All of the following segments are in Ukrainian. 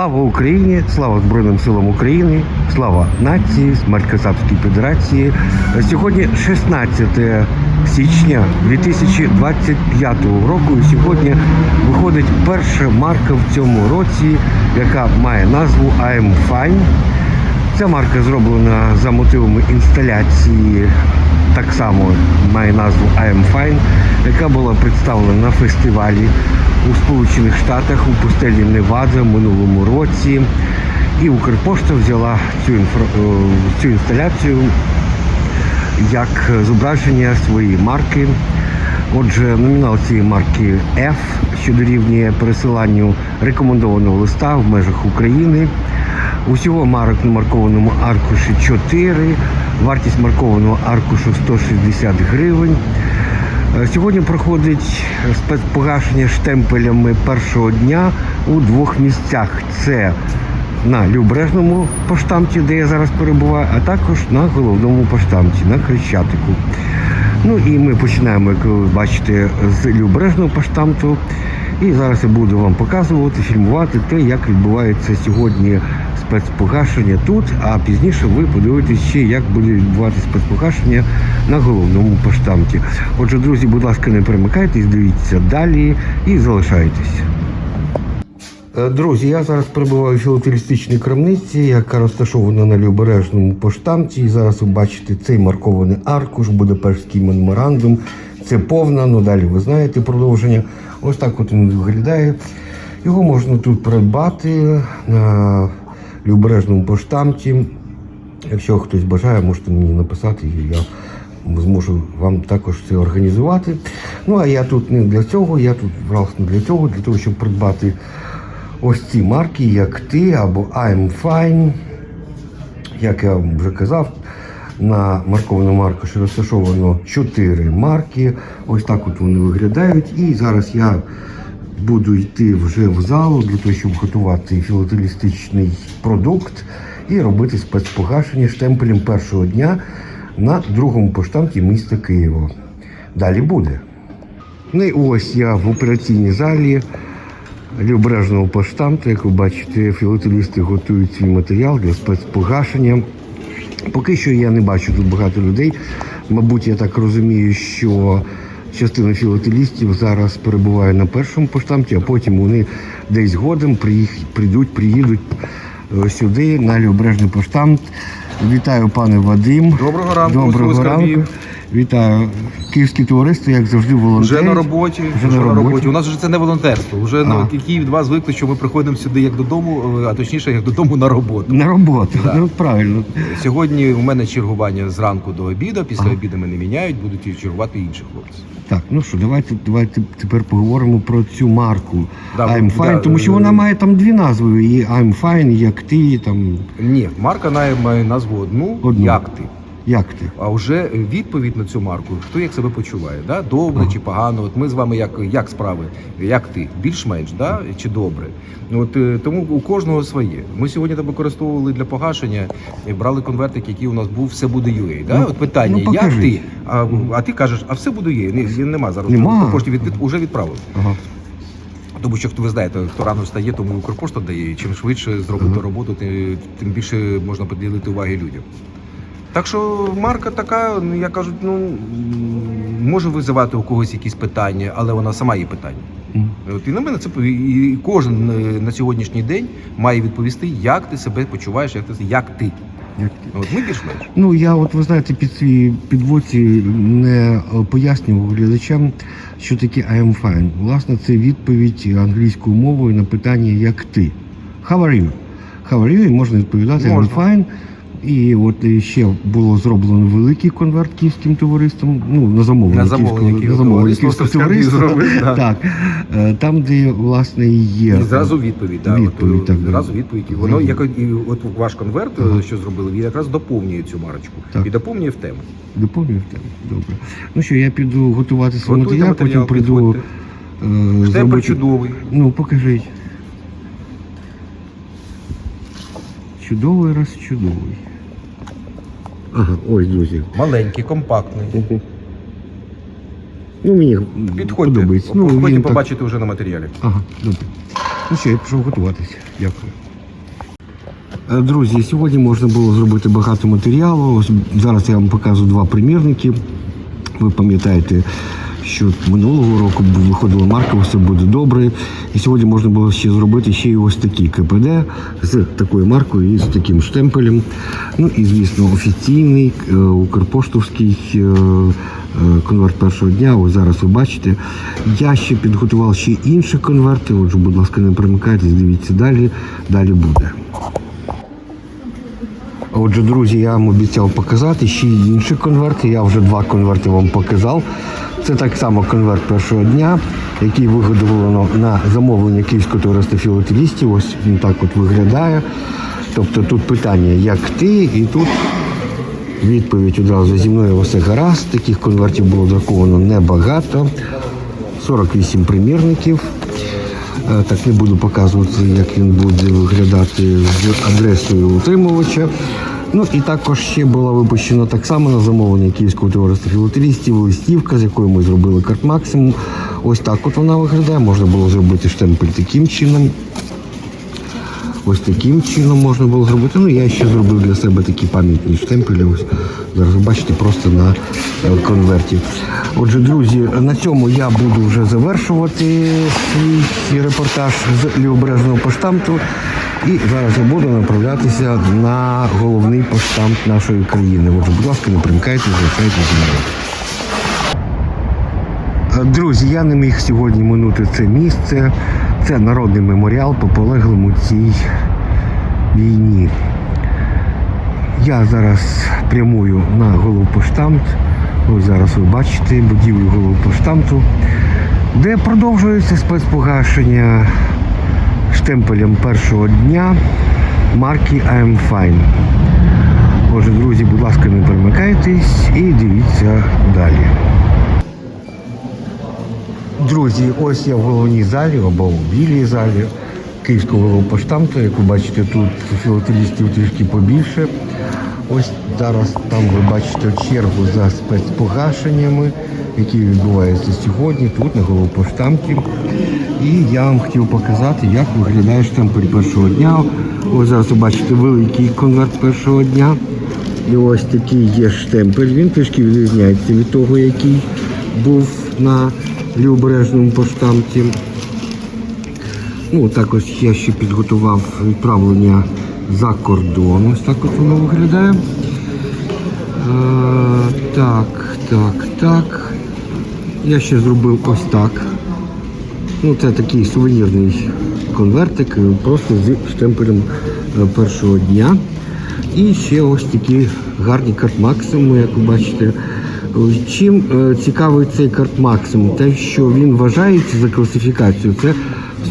Слава Україні! Слава Збройним силам України! Слава нації, смерть Федерації. Сьогодні 16 січня 2025 року. І сьогодні виходить перша марка в цьому році, яка має назву I'm Fine. Ця марка зроблена за мотивами інсталяції, так само має назву I am Fine, яка була представлена на фестивалі у Сполучених Штатах у пустелі Невада минулому році. І Укрпошта взяла цю, інфра... е, цю інсталяцію як зображення своєї марки. Отже, номінал цієї марки F, що дорівнює пересиланню рекомендованого листа в межах України. Усього марок на маркованому аркуші 4, вартість маркованого аркушу 160 гривень. Е, Сьогодні проходить спецпогашення штемпелями першого дня у двох місцях. Це на Любережному поштамті, де я зараз перебуваю, а також на головному поштамті, на Хрещатику. Ну і ми починаємо, як ви бачите, з Любережного поштамту. І зараз я буду вам показувати, фільмувати те, як відбувається сьогодні спецпогашення тут, а пізніше ви подивитесь ще, як буде відбуватися спецпогашення на головному поштамті. Отже, друзі, будь ласка, не перемикайтесь, дивіться далі і залишайтесь. Е, Друзі, я зараз перебуваю в філателістичній крамниці, яка розташована на Любережному поштамті. І зараз ви бачите цей маркований аркуш, Будапештський меморандум. Це повна, ну далі ви знаєте продовження. Ось так от він виглядає. Його можна тут придбати Любережному поштамті. Якщо хтось бажає, можете мені написати, і я зможу вам також це організувати. Ну а я тут не для цього, я тут власне для цього, для того, щоб придбати ось ці марки, як ти або I'm Fine. Як я вам вже казав, на маркованому аркуші розташовано 4 марки. Ось так от вони виглядають. І зараз я буду йти вже в залу для того, щоб готувати філателістичний продукт і робити спецпогашення штемпелем першого дня на другому поштамті міста Києва. Далі буде. Ну і ось я в операційній залі Любережного поштамту, як ви бачите, філателісти готують свій матеріал для спецпогашення. Поки що я не бачу тут багато людей. Мабуть, я так розумію, що частина філателістів зараз перебуває на першому поштамті, а потім вони десь приїх- прийдуть, приїдуть е, сюди на Любережний поштамт. Вітаю, пане Вадим. Доброго ранку, Доброго ранку. Вітаю. Київське товариство, як завжди, волонтерить. Вже на роботі, Вже вже, на на роботі. роботі. У нас вже це не волонтерство. Вже А. ну, від вас звикли, що ми приходимо сюди як додому, е, а точніше, як додому на роботу. На роботу. Да. Ну, правильно. Сьогодні у мене чергування зранку до обіду. Після обіду мене міняють, будуть чергувати інші хлопці. Так, ну що, давайте, давайте тепер поговоримо про цю марку Да, I'm да, тому що е, вона має там дві назви: і I'm Fine, як ти, там Ні, марка має, має назву одну, Одну. як ти. Як ти. А вже відповідь на цю марку, хто як себе почуває, да? добре чи погано. От ми з вами як, як справи, як ти, більш-менш, да? чи добре. От е, тому у кожного своє. Ми сьогодні там використовували для погашення, брали конвертик, який у нас був, все буде UA. Да? Ну, От питання, ну, як ти? А, а ти кажеш, а все буде UA. Ні, нема зараз. Нема. По пошті від, від, уже відправили. Ага. Тому що хто ви знаєте, хто рано встає, тому Укрпошта дає. І Чим швидше зробити Ага. роботу, тим, більше можна приділити уваги людям. Так що марка така, ну я кажу, ну може визивати у когось якісь питання, але вона сама є питання. М. От і на мене це і кожен е, на сьогоднішній день має відповісти, як ти себе почуваєш, як ти як ти. Як ти. От ми більш-менш. Ну я от ви знаєте, під свій підводці не е, пояснював глядачам, що таке I'm Fine. Власне, це відповідь англійською мовою на питання як ти. How are you? How are you? І можна відповідати Можна. I'm fine. І от ще було зроблено великий конверт київським товариством, ну на замовлення На замовлення Київського- замовлення Київського товариства. зробив, да. Так, Е, там, де власне є І зразу відповідь, да, Відповідь, от, так, е, зразу відповідь. І Воно як і от ваш конверт, е, Ага. що зробили, він якраз доповнює цю марочку Так. і доповнює в тему. доповнює в тебе. Добре. Ну що, я піду готувати свій матеріал, матеріал, потім прийду. е, Штемпель зробити- чудовий. Ну, покажіть. Чудовий раз чудовий. Ага, ось, друзі. Маленький, компактний. Ну, мені Підходьте, подобається. ну, він потім так- побачите вже на матеріалі. Ага, добре. Ну що, я пішов готуватися. Дякую. Е, Друзі, сьогодні можна було зробити багато матеріалу. Ось зараз я вам показую два примірники. Ви пам'ятаєте, що минулого року виходила марка «Все буде добре. І сьогодні можна було ще зробити ще й ось такі КПД з такою маркою і з таким штемпелем. Ну і, звісно, офіційний е, укрпоштовський е, е, конверт першого дня. Ось зараз ви бачите. Я ще підготував ще інші конверти. Отже, будь ласка, не перемикайтесь, дивіться далі. Далі буде. Отже, друзі, я вам обіцяв показати ще й інші конверти. Я вже два конверти вам показав. Це так само конверт першого дня, який виготовлено на замовлення Київського товариства філателістів. Ось він так от виглядає. Тобто тут питання, як ти, і тут відповідь одразу зі мною все гаразд. Таких конвертів було друковано небагато. 48 примірників. Е, Так не буду показувати, як він буде виглядати з адресою утримувача. Ну і також ще була випущена так само на замовлення Київського товариства філателістів листівка, з якою ми зробили карт максимум. Ось так от вона виглядає. Можна було зробити штемпель таким чином. Ось таким чином можна було зробити. Ну, я ще зробив для себе такі пам'ятні штемпелі. Ось зараз ви бачите просто на е, конверті. Отже, друзі, на цьому я буду вже завершувати свій репортаж з лівобережного поштамту. І зараз я буду направлятися на головний поштамт нашої країни. Отже, будь ласка, не примикайте, залишайтеся зі мною. Друзі, я не міг сьогодні минути це місце. Це народний меморіал по полеглим у цій війні. Я зараз прямую на головпоштамт. Ось зараз ви бачите будівлю головпоштамту, де продовжується спецпогашення штемпелем першого дня марки I'm Fine. Отже, друзі, будь ласка, не перемикайтесь і дивіться далі. Друзі, ось я в головній залі або в білій залі Київського головпоштамту. Як ви бачите, тут філателістів трішки побільше. Ось зараз там ви бачите чергу за спецпогашеннями, які відбуваються сьогодні, тут на головпоштамті. І я вам хотів показати, як виглядає штемпель першого дня. Ось зараз ви бачите великий конверт першого дня. І ось такий є штемпель. Він трішки відрізняється від того, який був на лівобережному поштамті. Ну, також я ще підготував відправлення за кордон. Ось так от воно виглядає. Е, так, так, так. Я ще зробив ось так. Ну, це такий сувенірний конвертик, е, просто з штемпелем е, першого дня. І ще ось такі гарні карт максимум, як ви бачите. Чим е, цікавий цей карт максимум? Те, що він вважається за класифікацією, це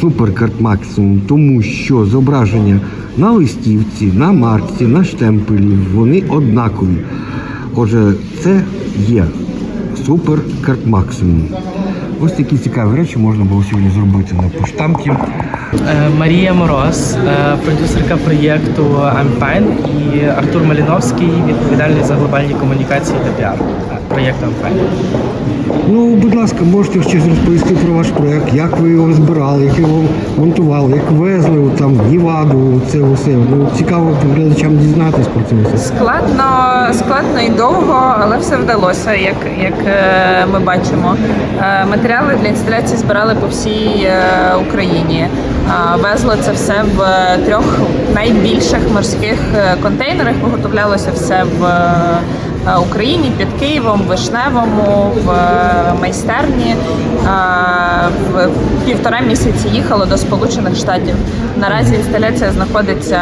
супер карт максимум, тому що зображення на листівці, на марці, на штемпелі, вони однакові. Отже, це є супер карт максимум. Ось такі цікаві речі можна було сьогодні зробити на поштамті. Е, Марія Мороз, е, продюсерка проєкту I'm Fine і Артур Маліновський, відповідальний за глобальні комунікації та піар е, проєкту Ну, будь ласка, можете щось розповісти про ваш проект, як ви його збирали, як його монтували, як везли там в Ніваду, це все. Ну, цікаво глядачам дізнатись про це все. Складно, складно і довго, але все вдалося, як, як е, ми бачимо. Е, Матеріали для інсталяції збирали по всій е, Україні. Е, Везло це все в трьох найбільших морських контейнерах. Виготовлялося все в е, Україні під Києвом, Вишневому, в е, майстерні. Е, В півтора місяці їхало до Сполучених Штатів. Наразі інсталяція знаходиться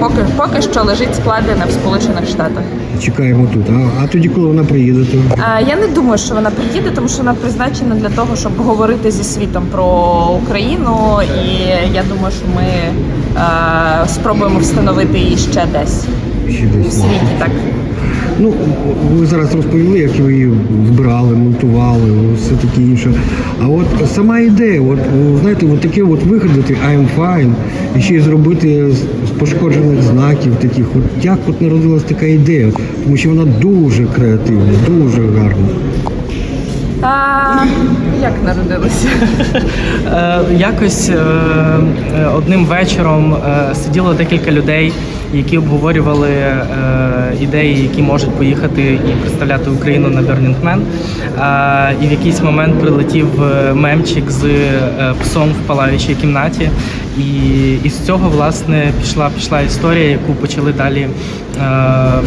поки, поки що лежить складена в Сполучених Штатах. Чекаємо тут. А, а тоді, коли вона приїде, то Е, Я не думаю, що вона приїде, тому що вона призначена для того, щоб говорити зі світом про Україну. І я думаю, що ми е, спробуємо встановити її ще десь ще в світі. Так. Ну, ви зараз розповіли, як ви її збирали, монтували, все таке інше. А от сама ідея, от знаєте, от таке от виходити I'm fine, і ще й зробити з пошкоджених знаків таких. От як от народилась така ідея? Тому що вона дуже креативна, дуже гарна. А, як народилися? Е, Якось е, е, одним вечором сиділо декілька людей, які обговорювали е, ідеї, які можуть поїхати і представляти Україну на Burning Man. Е, І в якийсь момент прилетів е, мемчик з е, псом в палаючій кімнаті. І, з цього власне пішла пішла історія, яку почали далі. е,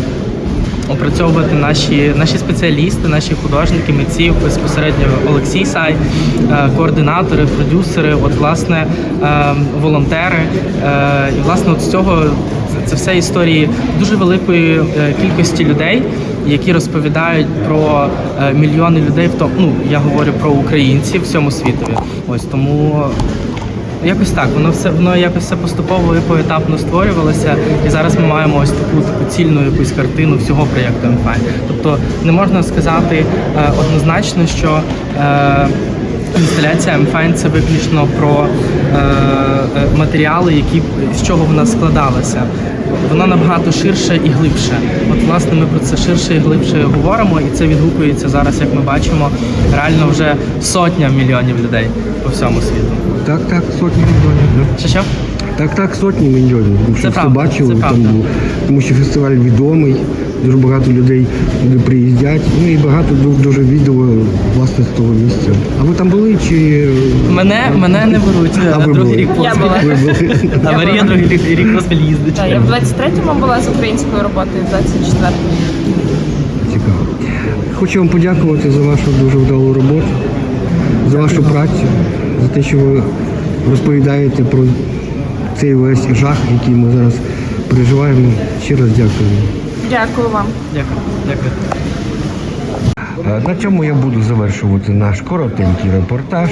опрацьовувати наші, наші спеціалісти, наші художники, митці, безпосередньо Олексій Сай, е, координатори, продюсери, от власне волонтери. І власне от з цього це- все історії дуже великої е, кількості людей. Які розповідають про е, мільйони людей, в ну я говорю про українців всьому світові. Ось тому Якось так, воно все воно якось все поступово і поетапно створювалося, і зараз ми маємо ось таку таку цільну якусь картину всього проєкту МФАЙ. Тобто не можна сказати е, однозначно, що е, інсталяція МФАЙН це виключно про е, е, матеріали, які з чого вона складалася. Вона набагато ширше і глибше. От власне ми про це ширше і глибше говоримо, і це відгукується зараз, як ми бачимо, реально вже сотня мільйонів людей по всьому світу. Так, так, сотні мільйонів. Що що? Так, так, сотні мільйонів. Тому що Це всі правда, бачили, це правда. тому що фестиваль відомий, дуже багато людей туди приїздять. Ну і багато дуже відео власне з того місця. А ви там були чи Мене, мене не беруть А а ви другий були? рік Я була. ви були? А Марія другий рік, рік поспіль їздить. Я в 23-му була з українською роботою, в 24-му. Цікаво. Хочу вам подякувати за вашу дуже вдалу роботу, за вашу працю, за те, що ви розповідаєте про цей весь жах, який ми зараз переживаємо. Ще раз дякую. Дякую вам. Дякую, дякую. Е, На цьому я буду завершувати наш коротенький репортаж.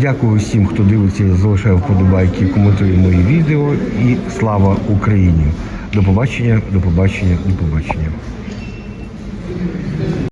Дякую всім, хто дивиться, залишає вподобайки, коментує мої відео. І слава Україні! До побачення, до побачення, до побачення.